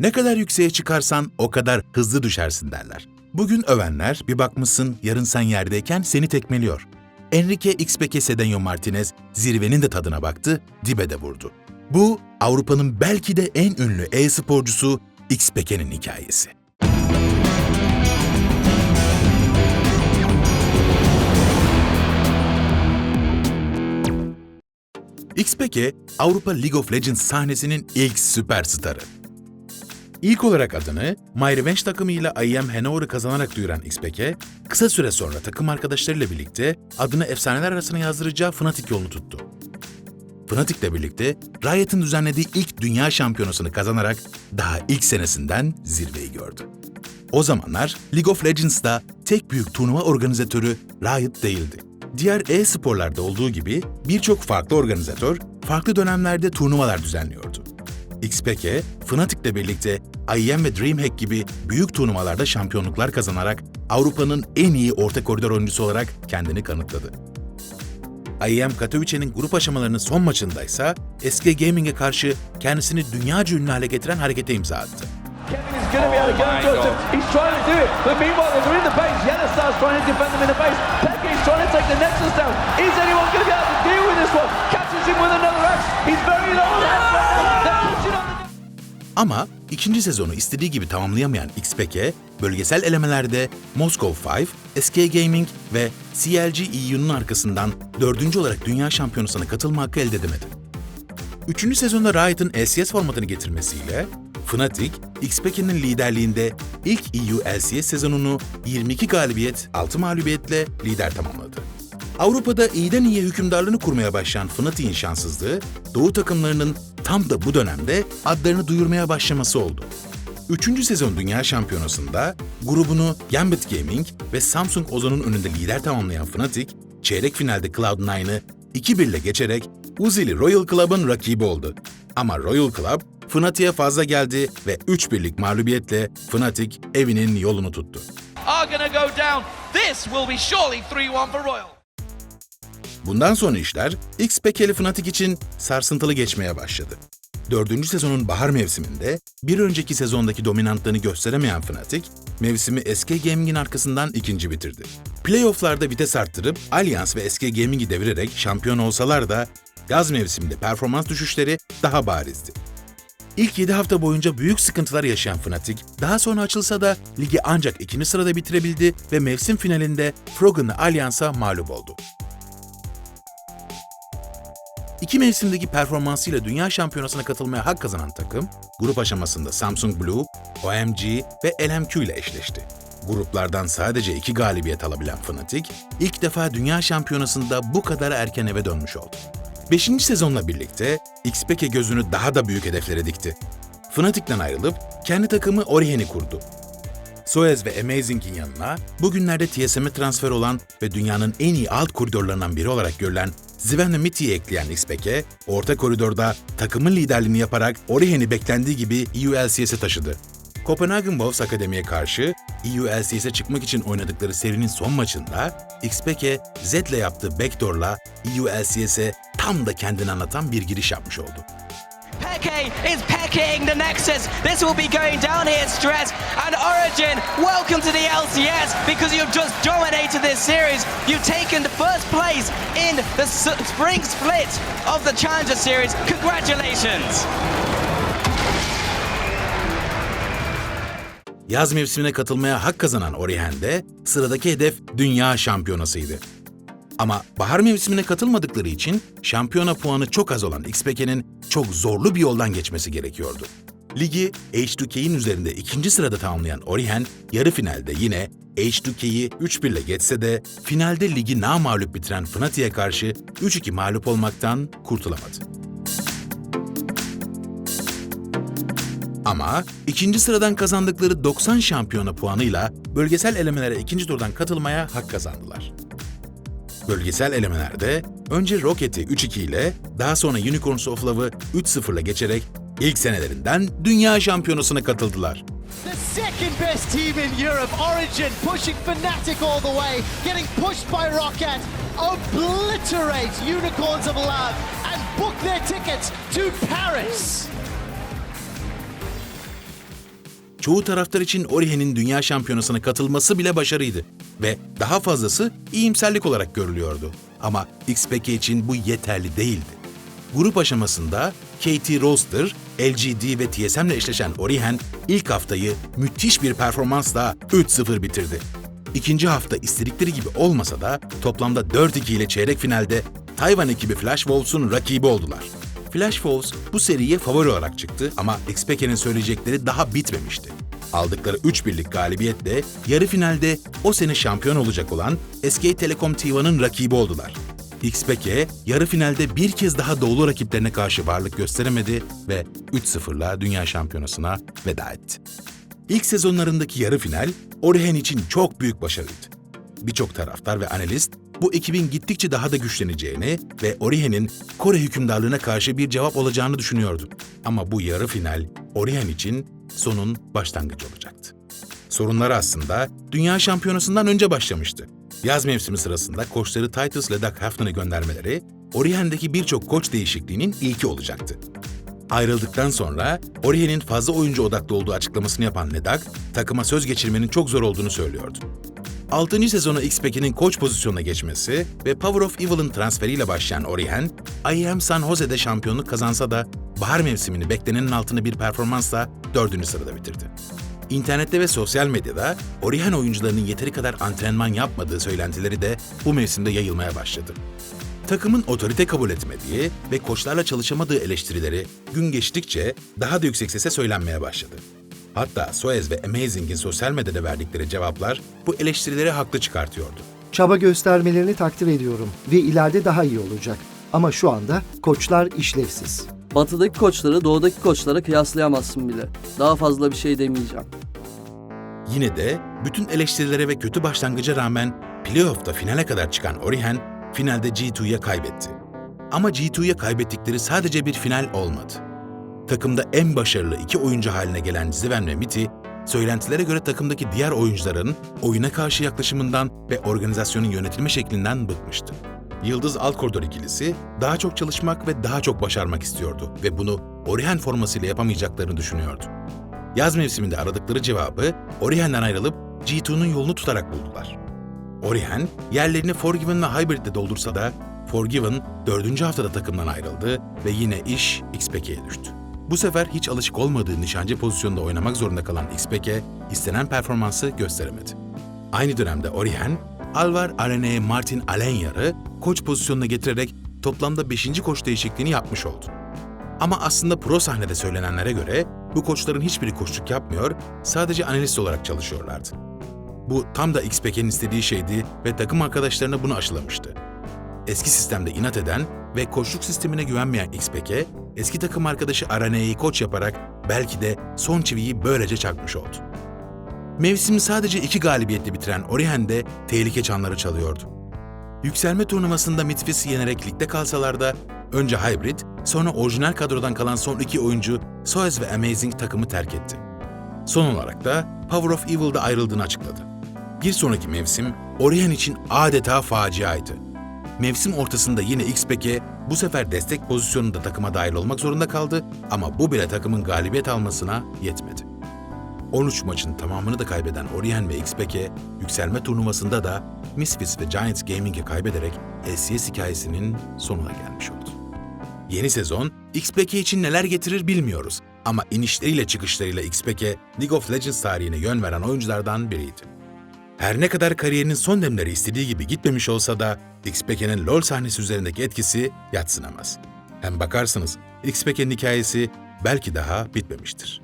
Ne kadar yükseğe çıkarsan o kadar hızlı düşersin derler. Bugün övenler bir bakmışsın yarın sen yerdeyken seni tekmeliyor. Enrique Xpeke Sedenyo Martinez zirvenin de tadına baktı, dibe de vurdu. Bu Avrupa'nın belki de en ünlü e-sporcusu Xpeke'nin hikayesi. Xpeke, Avrupa League of Legends sahnesinin ilk süperstarı. İlk olarak adını My Revenge takımıyla IEM Hanover'ı kazanarak duyuran Xpeke, kısa süre sonra takım arkadaşlarıyla birlikte adını efsaneler arasına yazdıracağı Fnatic yolunu tuttu. Fnatic'le birlikte Riot'ın düzenlediği ilk dünya şampiyonasını kazanarak daha ilk senesinden zirveyi gördü. O zamanlar League of Legends'da tek büyük turnuva organizatörü Riot değildi. Diğer e-sporlarda olduğu gibi birçok farklı organizatör farklı dönemlerde turnuvalar düzenliyordu. XPK, Fnatic'le birlikte IEM ve DreamHack gibi büyük turnuvalarda şampiyonluklar kazanarak Avrupa'nın en iyi orta koridor oyuncusu olarak kendini kanıtladı. IEM Katowice'nin grup aşamalarının son maçındaysa SK Gaming'e karşı kendisini dünyaca ünlü hale getiren harekete imza attı. Going Ama ikinci sezonu istediği gibi tamamlayamayan XPK, bölgesel elemelerde Moscow 5, SK Gaming ve CLG EU'nun arkasından dördüncü olarak dünya şampiyonasına katılma hakkı elde edemedi. Üçüncü sezonda Riot'ın LCS formatını getirmesiyle Fnatic, XPK'nin liderliğinde ilk EU LCS sezonunu 22 galibiyet, 6 mağlubiyetle lider tamamladı. Avrupa'da iyiden iyiye hükümdarlığını kurmaya başlayan Fnatic'in şanssızlığı, Doğu takımlarının tam da bu dönemde adlarını duyurmaya başlaması oldu. Üçüncü sezon Dünya Şampiyonası'nda grubunu Gambit Gaming ve Samsung Ozon'un önünde lider tamamlayan Fnatic, çeyrek finalde Cloud9'ı 2-1 ile geçerek Uzili Royal Club'ın rakibi oldu. Ama Royal Club, Fnatic'e fazla geldi ve 3-1'lik mağlubiyetle Fnatic evinin yolunu tuttu. are to go down. This will be surely 3-1 for Royal. Bundan sonra işler X-Pekeli Fnatic için sarsıntılı geçmeye başladı. Dördüncü sezonun bahar mevsiminde bir önceki sezondaki dominantlığını gösteremeyen Fnatic, mevsimi SK Gaming'in arkasından ikinci bitirdi. Playoff'larda vites arttırıp Allianz ve SK Gaming'i devirerek şampiyon olsalar da yaz mevsiminde performans düşüşleri daha barizdi. İlk 7 hafta boyunca büyük sıkıntılar yaşayan Fnatic, daha sonra açılsa da ligi ancak ikinci sırada bitirebildi ve mevsim finalinde Froggen'la Allianz'a mağlup oldu. İki mevsimdeki performansıyla dünya şampiyonasına katılmaya hak kazanan takım, grup aşamasında Samsung Blue, OMG ve LMQ ile eşleşti. Gruplardan sadece iki galibiyet alabilen Fnatic, ilk defa dünya şampiyonasında bu kadar erken eve dönmüş oldu. Beşinci sezonla birlikte XPK gözünü daha da büyük hedeflere dikti. Fnatic'ten ayrılıp kendi takımı Orihen'i kurdu. Suez ve Amazing'in yanına bugünlerde TSM'e transfer olan ve dünyanın en iyi alt koridorlarından biri olarak görülen Zven ve Mitti'yi ekleyen XPK, orta koridorda takımın liderliğini yaparak Orihen'i beklendiği gibi EULCS'e taşıdı. Copenhagen Wolves Akademi'ye karşı EULCS'e çıkmak için oynadıkları serinin son maçında XPK, Zed'le yaptığı backdoor'la EULCS'e tam da kendini anlatan bir giriş yapmış oldu. Peke is pecking the Nexus. This will be going down here, Stress. And Origin, welcome to the LCS because you've just dominated this series. You've taken the first place in the spring split of the Challenger Series. Congratulations. Yaz mevsimine katılmaya hak kazanan Orihen'de sıradaki hedef dünya şampiyonasıydı. Ama bahar mevsimine katılmadıkları için şampiyona puanı çok az olan XPK'nin çok zorlu bir yoldan geçmesi gerekiyordu. Ligi H2K'in üzerinde ikinci sırada tamamlayan Orihen, yarı finalde yine H2K'yi 3-1 ile geçse de finalde ligi namağlup bitiren Fnatic'e karşı 3-2 mağlup olmaktan kurtulamadı. Ama ikinci sıradan kazandıkları 90 şampiyona puanıyla bölgesel elemelere ikinci turdan katılmaya hak kazandılar. Bölgesel elemelerde önce Rocket'i 3-2 ile daha sonra Unicorns of Love'ı 3-0 ile geçerek ilk senelerinden dünya şampiyonasına katıldılar. The second best team in Europe, Origin, pushing Fnatic all the way, getting pushed by Rocket, obliterate Unicorns of Love, and book their tickets to Paris. Çoğu taraftar için Orihen'in dünya şampiyonasına katılması bile başarıydı. Ve daha fazlası iyimserlik olarak görülüyordu. Ama XPK için bu yeterli değildi. Grup aşamasında KT Roster, LGD ve TSM ile eşleşen Orihen ilk haftayı müthiş bir performansla 3-0 bitirdi. İkinci hafta istedikleri gibi olmasa da toplamda 4-2 ile çeyrek finalde Tayvan ekibi Flash Wolves'un rakibi oldular. Flash Wolves bu seriye favori olarak çıktı ama XPK'nin söyleyecekleri daha bitmemişti. Aldıkları 3 birlik galibiyetle yarı finalde o sene şampiyon olacak olan SK Telekom T1'ın rakibi oldular. XPK yarı finalde bir kez daha doğulu rakiplerine karşı varlık gösteremedi ve 3-0'la dünya şampiyonasına veda etti. İlk sezonlarındaki yarı final Orihen için çok büyük başarıydı. Birçok taraftar ve analist bu ekibin gittikçe daha da güçleneceğini ve Orihen'in Kore hükümdarlığına karşı bir cevap olacağını düşünüyordu. Ama bu yarı final Orihen için sonun başlangıcı olacaktı. Sorunları aslında Dünya Şampiyonası'ndan önce başlamıştı. Yaz mevsimi sırasında koçları Titus ile Doug Hafton'ı göndermeleri, Orihen'deki birçok koç değişikliğinin ilki olacaktı. Ayrıldıktan sonra Orihen'in fazla oyuncu odaklı olduğu açıklamasını yapan Ledak, takıma söz geçirmenin çok zor olduğunu söylüyordu. 6. sezonu XPK'nin koç pozisyonuna geçmesi ve Power of Evil'ın transferiyle başlayan Orihen, IEM San Jose'de şampiyonluk kazansa da bahar mevsimini beklenenin altında bir performansla 4. sırada bitirdi. İnternette ve sosyal medyada Orihen oyuncularının yeteri kadar antrenman yapmadığı söylentileri de bu mevsimde yayılmaya başladı. Takımın otorite kabul etmediği ve koçlarla çalışamadığı eleştirileri gün geçtikçe daha da yüksek sesle söylenmeye başladı. Hatta Suez ve Amazing'in sosyal medyada verdikleri cevaplar bu eleştirileri haklı çıkartıyordu. Çaba göstermelerini takdir ediyorum ve ileride daha iyi olacak. Ama şu anda koçlar işlevsiz. Batıdaki koçları doğudaki koçlara kıyaslayamazsın bile. Daha fazla bir şey demeyeceğim. Yine de bütün eleştirilere ve kötü başlangıca rağmen playoff'ta finale kadar çıkan Orihen finalde G2'ya kaybetti. Ama G2'ya kaybettikleri sadece bir final olmadı. Takımda en başarılı iki oyuncu haline gelen Ziven ve Miti, söylentilere göre takımdaki diğer oyuncuların oyuna karşı yaklaşımından ve organizasyonun yönetilme şeklinden bıkmıştı. Yıldız alt koridor ikilisi daha çok çalışmak ve daha çok başarmak istiyordu ve bunu Orihen formasıyla yapamayacaklarını düşünüyordu. Yaz mevsiminde aradıkları cevabı Orihen'den ayrılıp G2'nun yolunu tutarak buldular. Orihen, yerlerini Forgiven ve Hybrid'de doldursa da Forgiven 4. haftada takımdan ayrıldı ve yine iş XPK'ye düştü. Bu sefer hiç alışık olmadığı nişancı pozisyonda oynamak zorunda kalan XPK, istenen performansı gösteremedi. Aynı dönemde Orihen, Alvar Arene'ye Martin Alenyar'ı koç pozisyonuna getirerek toplamda 5. koç değişikliğini yapmış oldu. Ama aslında pro sahnede söylenenlere göre bu koçların hiçbiri koçluk yapmıyor, sadece analist olarak çalışıyorlardı. Bu tam da XPK'nin istediği şeydi ve takım arkadaşlarına bunu aşılamıştı. Eski sistemde inat eden ve koçluk sistemine güvenmeyen XPK, eski takım arkadaşı Arane'yi koç yaparak belki de son çiviyi böylece çakmış oldu. Mevsimi sadece iki galibiyetle bitiren Orihen de tehlike çanları çalıyordu. Yükselme turnuvasında Mitfis'i yenerek ligde kalsalar da önce Hybrid, sonra orijinal kadrodan kalan son iki oyuncu Soez ve Amazing takımı terk etti. Son olarak da Power of Evil'da ayrıldığını açıkladı. Bir sonraki mevsim Orihen için adeta faciaydı. Mevsim ortasında yine XPK bu sefer destek pozisyonunda takıma dahil olmak zorunda kaldı ama bu bile takımın galibiyet almasına yetmedi. 13 maçın tamamını da kaybeden Orihen ve XPK yükselme turnuvasında da Misfits ve Giants Gaming'e kaybederek LCS hikayesinin sonuna gelmiş oldu. Yeni sezon XPK için neler getirir bilmiyoruz ama inişleriyle çıkışlarıyla XPK League of Legends tarihine yön veren oyunculardan biriydi. Her ne kadar kariyerinin son demleri istediği gibi gitmemiş olsa da XPK'nin LoL sahnesi üzerindeki etkisi yatsınamaz. Hem bakarsınız XPK'nin hikayesi belki daha bitmemiştir.